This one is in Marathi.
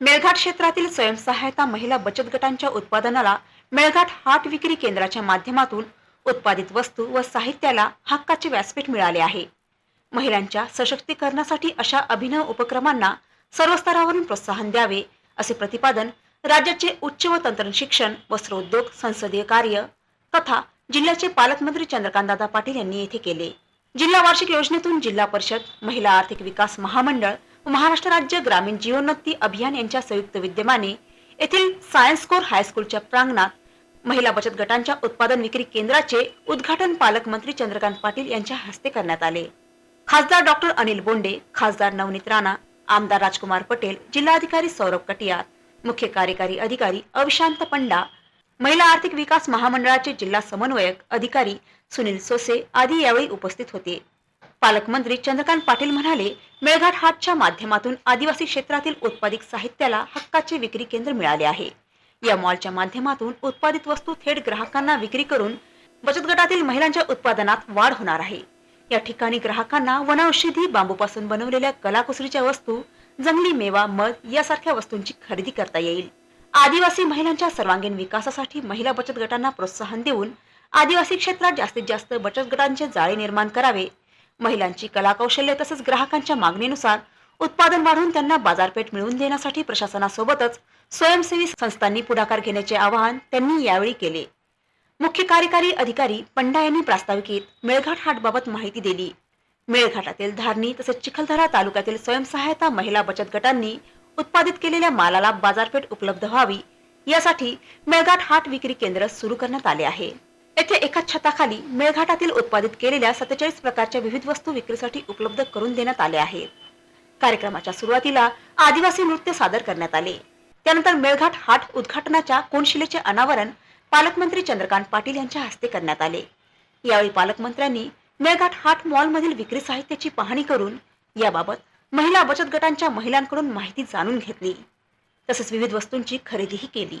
मेळघाट क्षेत्रातील स्वयंसहायता महिला बचत गटांच्या उत्पादनाला मेळघाट हाट विक्री केंद्राच्या माध्यमातून उत्पादित वस्तू व साहित्याला हक्काचे व्यासपीठ मिळाले आहे. महिलांच्या सशक्तीकरणासाठी अशा अभिनव उपक्रमांना सर्व स्तरावरून प्रोत्साहन द्यावे असे प्रतिपादन राज्याचे उच्च व तंत्र शिक्षण वस्त्रोद्योग संसदीय कार्य तथा जिल्ह्याचे पालकमंत्री चंद्रकांतदादा पाटील यांनी येथे केले. जिल्हा वार्षिक योजनेतून जिल्हा परिषद महिला आर्थिक विकास महामंडळ महाराष्ट्र राज्य ग्रामीण जीवनोन्नती अभियान यांच्या संयुक्त विद्यमाने येथील सायन्स कोर हायस्कूलच्या प्रांगणात महिला बचत गटांच्या उत्पादन विक्री केंद्राचे उद्घाटन पालकमंत्री चंद्रकांत पाटील यांच्या हस्ते करण्यात आले. खासदार डॉक्टर अनिल बोंडे खासदार नवनीत राणा आमदार राजकुमार पटेल जिल्हाधिकारी सौरभ कटियार मुख्य कार्यकारी अधिकारी अविशांत पंडा महिला आर्थिक विकास महामंडळाचे जिल्हा समन्वयक अधिकारी सुनील सोसे आदी यावेळी उपस्थित होते. पालकमंत्री चंद्रकांत पाटील म्हणाले मेळघाट हाटच्या माध्यमातून आदिवासी क्षेत्रातील उत्पादित साहित्याला हक्काचे विक्री केंद्र मिळाले आहे. या मॉलच्या माध्यमातून उत्पादित वस्तू थेट ग्राहकांना विक्री करून बचत गटातील महिलांच्या उत्पादनात वाढ होणार आहे. या ठिकाणी ग्राहकांना वनौषधी बांबूपासून बनवलेल्या कलाकुसरीच्या वस्तू जंगली मेवा मध यासारख्या वस्तूंची खरेदी करता येईल. आदिवासी महिलांच्या सर्वांगीण विकासासाठी महिला बचत गटांना प्रोत्साहन देऊन आदिवासी क्षेत्रात जास्तीत जास्त बचत गटांचे जाळे निर्माण करावे महिलांची कलाकौशल्य तसेच ग्राहकांच्या मागणीनुसार उत्पादन वाढवून त्यांना बाजारपेठ मिळवून देण्यासाठी प्रशासनासोबतच स्वयंसेवी संस्थांनी पुढाकार घेण्याचे आवाहन त्यांनी यावेळी केले. मुख्य कार्यकारी अधिकारी पंडा यांनी प्रास्ताविकेत मेळघाट हाटबाबत माहिती दिली. मेळघाटातील धारणी तसेच चिखलदरा तालुक्यातील स्वयंसहायता महिला बचत गटांनी उत्पादित केलेल्या मालाला बाजारपेठ उपलब्ध व्हावी यासाठी मेळघाट हाट विक्री केंद्र सुरू करण्यात आले आहे. येथे एका छताखाली मेळघाटातील उत्पादित केलेल्या सत्तेचाळीस प्रकारच्या विविध वस्तू विक्रीसाठी उपलब्ध करून देण्यात आल्या आहेत कार्यक्रमाच्या सुरुवातीला आदिवासी नृत्य सादर करण्यात आले. त्यानंतर मेळघाट हाट उद्घाटनाच्या कोनशिलेचे अनावरण पालकमंत्री चंद्रकांत पाटील यांच्या हस्ते करण्यात आले. यावेळी पालकमंत्र्यांनी मेळघाट हाट मॉल मधील विक्री साहित्याची पाहणी करून याबाबत महिला बचत गटांच्या महिलांकडून माहिती जाणून घेतली. तसेच विविध वस्तूंची खरेदीही केली.